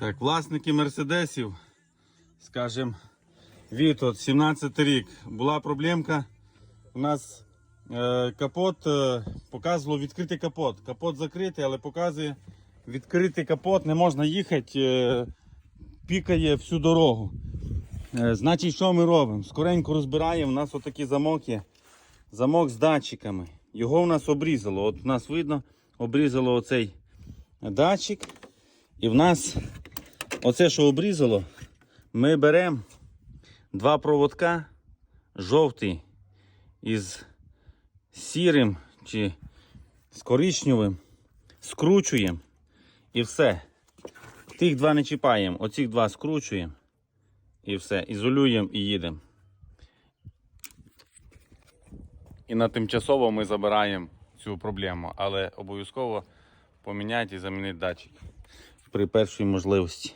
Так, власники мерседесів, скажімо, Віто, 17 рік. Була проблемка. У нас е, капот е, показувало відкритий капот. Капот закритий, але показує відкритий капот, не можна їхати, е, пікає всю дорогу. Е, значить, що ми робимо? Скоренько розбираємо. У нас отакі замоки. Замок з датчиками. Його у нас обрізало. От у нас видно, обрізало оцей датчик. І в нас оце, що обрізало, ми беремо два проводка, жовтий із сірим чи з коричневим, скручуємо і все. Тих два не чіпаємо, оцих два скручуємо і все. Ізолюємо і їдемо. І на тимчасово ми забираємо цю проблему, але обов'язково поміняти і замінити датчик при першій можливості.